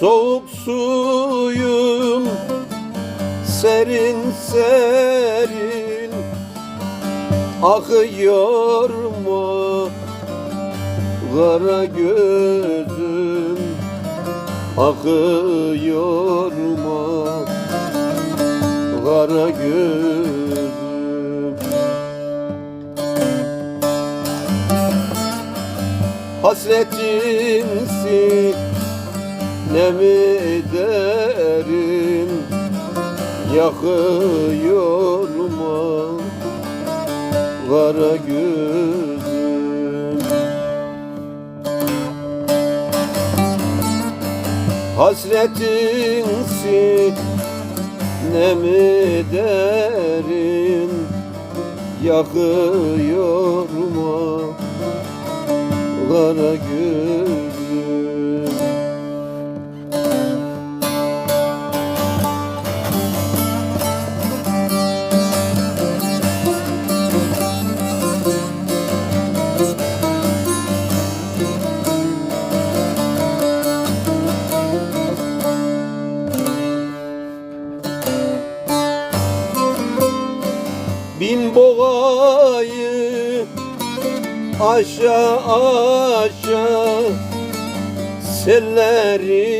Soğuk suyum serin serin akıyor mu? Kara gözüm akıyor mu? Kara gözüm. Hasretinsin ne mi derim Yakıyor mu kara gözüm. Hasretinsin ne mi derim Yakıyor mu kara gözüm aşağı aşağı sellerine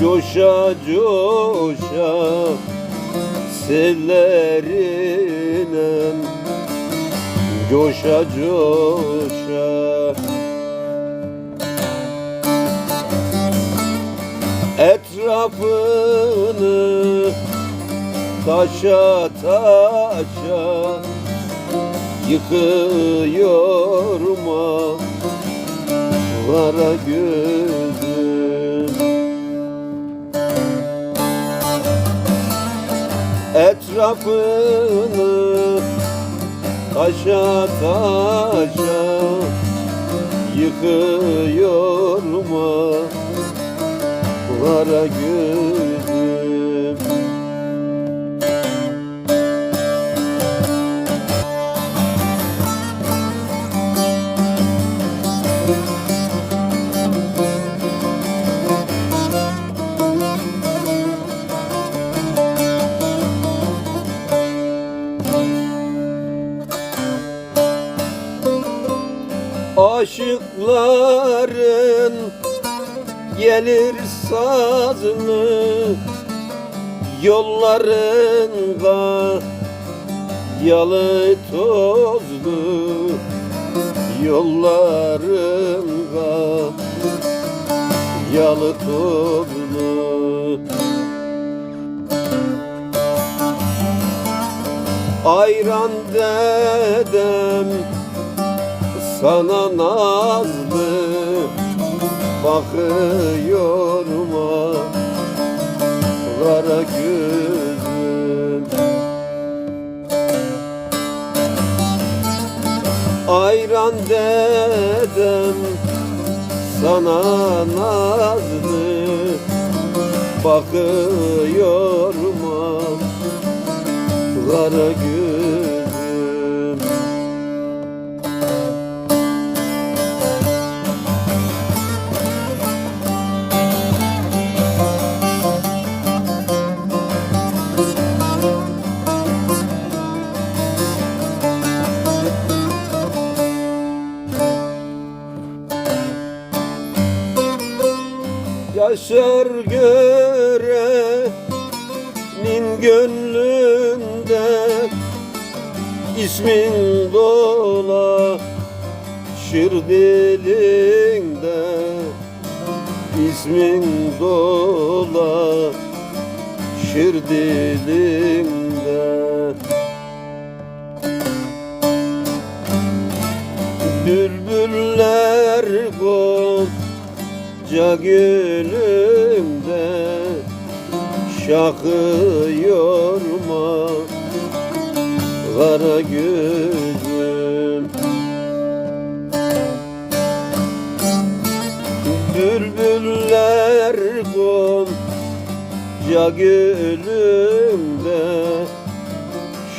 coşa coşa sellerine coşa coşa. Etrafını taşa taşa yıkıyor mu? Kara gözüm. Etrafını taşa taşa yıkıyor mu? Kara gözüm Aşıkların gelir sazını Yollarında yalı tozlu Yollarında yalı tozlu. Ayran dedem sana nazlı bakıyor mu kara gözüm. Ayran dedem sana nazlı bakıyor mu kara gözüm Yaşar görenin gönlünde ismin dolaşır dilinde. İsmin dolaşır dilinde gonca gülümde Şakıyor mu kara gözüm Bülbüller gonca gülümde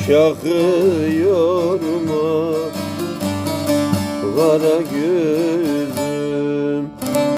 Şakıyor mu kara gül